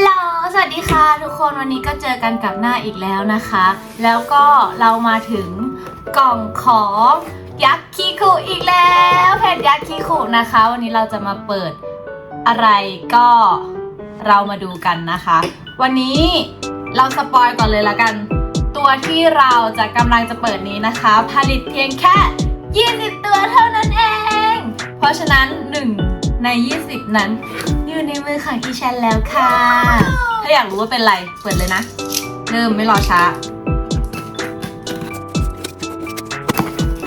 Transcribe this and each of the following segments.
ลโหล สวัสดีค่ะทุกคน วันนี้ก็เจอกันกับหน้าอีกแล้วนะคะ แล้วก็เรามาถึงกล่องของยักษ์คีคุอีกแล้วเพจยักษ์คีคุนะคะ วันนี้เราจะมาเปิดอะไรก็เรามาดูกันนะคะ วันนี้เราสปอยก่อนเลยละกัน ตัวที่เราจะกำลังจะเปิดนี้นะคะ ผลิตเพียงแค่20ตัวเท่านั้นเอง เพราะฉะนั้น 1 ใน 20 นั้น อยู่ในมือของอีชันแล้วค่ะ ถ้าอยากรู้ว่าเป็นอะไร เปิดเลยนะ เริ่มไม่รอช้า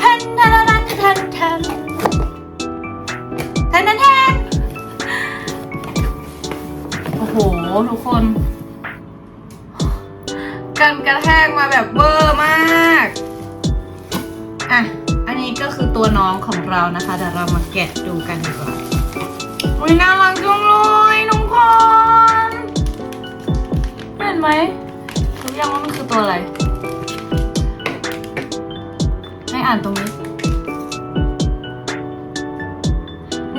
ทันทันทันทันทันทันทันทันโอ้โห ทุกคนกันกระแทกมาแบบเวอร์มาก อะ อันนี้ก็คือตัวน้องของเรานะคะ เดี๋ยวเรามาแกะดูกันดีกว่า อุ้ยน่ารักจังเลยน้องพรเห็นไหมรู้ยังว่ามันคือตัวอะไรให้อ่านตรงนี้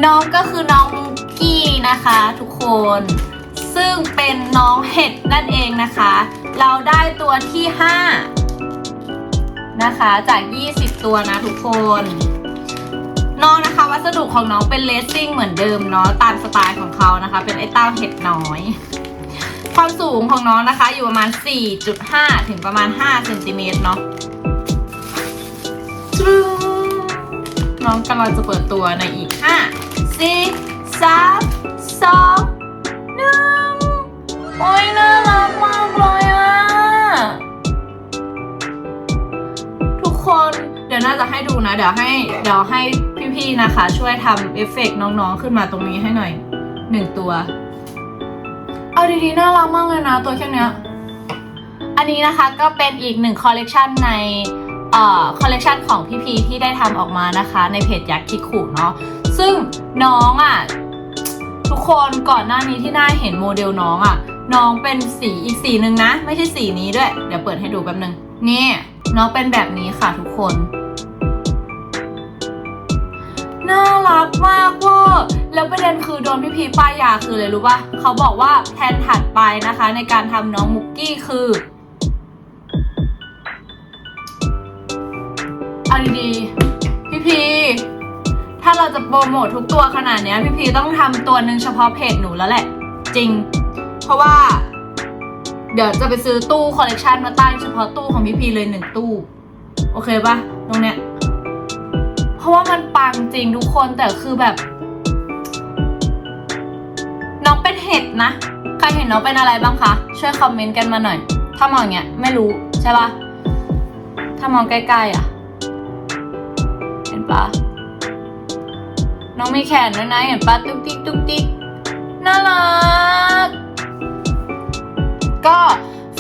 น้องก็คือน้องมุกกี้นะคะทุกคน ซึ่งเป็นน้องเห็ดนั่นเองนะคะ เราได้ตัวที่ 5 นะคะจาก 20 ตัวนะทุกคน วัสดุของน้องเป็นเลสซิ่งเหมือนเดิมเนาะตามสไตล์ของเขานะคะ เป็นไอ้เต้าเห็ดน้อย ความสูงของน้องนะคะ อยู่ประมาณ 4.5 ถึงประมาณ5เซนติเมตรเนาะน้องกำลังจะเปิดตัวในอีก 5 4 3 2 1โอ้ยน่ารักมากเลยอะทุกคนเดี๋ยวน่าจะให้ดูนะ เดี๋ยวให้เดี๋ยวให้ พี่ๆนะคะ ช่วยทำเอฟเฟกต์น้องๆขึ้นมาตรงนี้ให้หน่อยหนึ่งตัว เอาดีๆน่ารักมากเลยนะตัวแค่เนี้ยอันนี้นะคะก็เป็นอีกหนึ่งคอลเลกชันในเอ่อคอลเลกชันของพี่พีที่ได้ทำออกมานะคะ ในเพจยักษ์คิคุเนาะซึ่งน้องอะทุกคนก่อนหน้านี้ที่น่าเห็นโมเดลน้องอะน้องเป็นสีอีกสีหนึ่งนะ ไม่ใช่สีนี้ด้วย เดี๋ยวเปิดให้ดูแป๊บนึงนี่น้องเป็นแบบนี้ค่ะทุกคน น่ารักมากเว่าแล้วประเด็นคือโดนพี่พีป้ายยาคือเลยรู้ป่ะเขาบอกว่าแผนถัดไปนะคะ ในการทำน้องมุกกี้คือเอาดีๆพี่พีถ้าเราจะโปรโมททุกตัวขนาดเนี้ยพี่พีต้องทำตัวหนึ่งเฉพาะเพจหนูแล้วแหละ จริง เพราะว่า เดี๋ยวจะไปซื้อตู้คอลเลกชันมาตั้งเฉพาะตู้ของพี่พีเลยหนึ่งตู้ โอเคปะตรงเนี้ย ว่ามันปังจริงทุกคนแต่คือแบบ น้องเป็นเห็ดนะ ใครเห็นน้องเป็นอะไรบ้างคะ ช่วยคอมเมนต์กันมาหน่อย ถ้ามองอย่างเงี้ยไม่รู้ใช่ปะถ้ามองใกล้ๆอะ เห็นปะน้องมีแขนด้วยนะเห็นปะตุ๊กติ๊กตุ๊กติ๊กน่ารัก ก็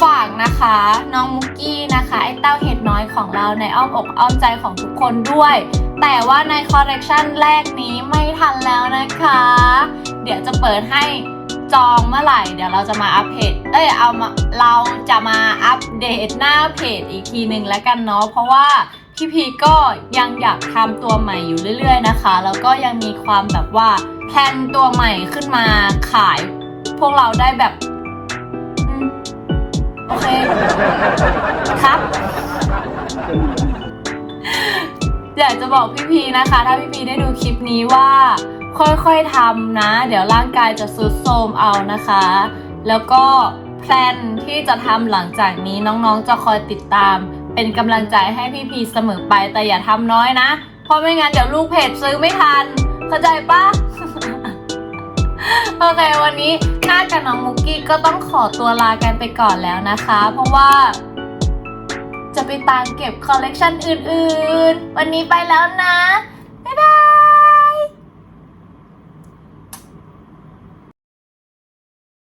ฝากนะคะ น้องมุกกี้นะคะ ไอ้เต้าเห็ดน้อยของเราในอ้อมอกอ้อมใจของทุกคนด้วย แต่ว่าในคอลเลกชันแรกนี้ไม่ทันแล้วนะคะ เดี๋ยวจะเปิดให้จองเมื่อไหร่ เดี๋ยวเราจะมาอัปเดตเอ้ยเอามาเราจะมาอัปเดตหน้าเพจอีกทีหนึ่งแล้วกันเนาะเพราะว่าพี่พีก็ยังอยากทำตัวใหม่อยู่เรื่อย ๆ นะคะ แล้วก็ยังมีความแบบว่าแพลนตัวใหม่ขึ้นมาขาย พวกเราได้แบบโอเคครับ อยากจะบอกพี่พีนะคะ ถ้าพี่พีได้ดูคลิปนี้ว่า ค่อยๆทำนะ เดี๋ยวร่างกายจะซุดโทรมเอานะคะ แล้วก็แพลนที่จะทำหลังจากนี้น้องๆจะคอยติดตาม เป็นกำลังใจให้พี่พีเสมอไปแต่อย่าทำน้อยนะ เพราะไม่งั้นเดี๋ยวลูกเพจซื้อไม่ทัน เข้าใจปะโอเควันนี้หน้ากับน้องมุกกี้ก็ต้องขอตัวลากันไปก่อนแล้วนะคะ เพราะว่า ไปตามเก็บคอลเลกชันอื่นๆ วันนี้ไปแล้วนะ